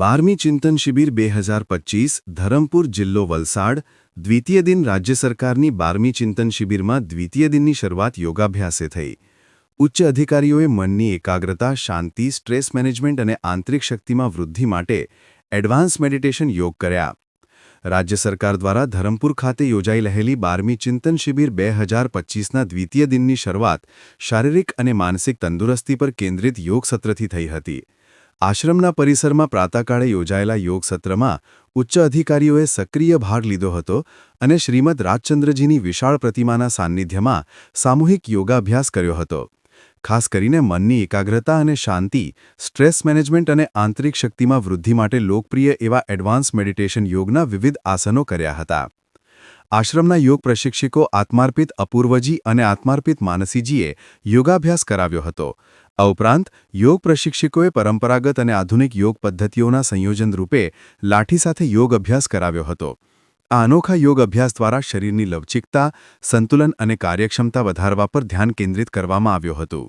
બારમી ચિંતન શિબિર બે હજાર પચીસ, ધરમપુર જિલ્લો વલસાડ, દ્વિતીય દિન રાજ્ય સરકારની બારમી ચિંતન શિબિરમાં દ્વિતીય દિનની શરૂઆત યોગાભ્યાસે થઈ. ઉચ્ચ અધિકારીઓએ મનની એકાગ્રતા, શાંતિ, સ્ટ્રેસ મેનેજમેન્ટ અને આંતરિક શક્તિમાં વૃદ્ધિ માટે એડવાન્સ મેડિટેશન યોગ કર્યા. રાજ્ય સરકાર દ્વારા ધરમપુર ખાતે યોજાઈ રહેલી બારમી ચિંતન શિબિર બે હજાર પચીસના દ્વિતીય દિનની શરૂઆત શારીરિક અને માનસિક તંદુરસ્તી પર કેન્દ્રિત યોગ સત્રથી થઈ હતી. આશ્રમના પરિસરમાં પ્રાતકાળે યોજાયેલા યોગ સત્રમાં ઉચ્ચ અધિકારીઓએ સક્રિય ભાગ લીધો હતો અને શ્રીમદ રાજચંદ્રજીની વિશાળ પ્રતિમાના સાન્નિધ્યમાં સામૂહિક યોગાભ્યાસ કર્યો હતો. ખાસ કરીને મનની એકાગ્રતા અને શાંતિ, સ્ટ્રેસ મેનેજમેન્ટ અને આંતરિક શક્તિમાં વૃદ્ધિ માટે લોકપ્રિય એવા એડવાન્સ મેડિટેશન યોગના વિવિધ આસનો કર્યા હતા. આશ્રમના યોગ પ્રશિક્ષકો આત્માર્પિત અપૂર્વજી અને આત્માર્પિત માનસીજીએ યોગાભ્યાસ કરાવ્યો હતો. આ ઉપરાંત, યોગ પ્રશિક્ષકોએ પરંપરાગત અને આધુનિક યોગ પદ્ધતિઓના સંયોજન રૂપે લાઠી સાથે યોગ અભ્યાસ કરાવ્યો હતો. આ અનોખા યોગ અભ્યાસ દ્વારા શરીરની લવચિકતા, સંતુલન અને કાર્યક્ષમતા વધારવા પર ધ્યાન કેન્દ્રિત કરવામાં આવ્યું હતું.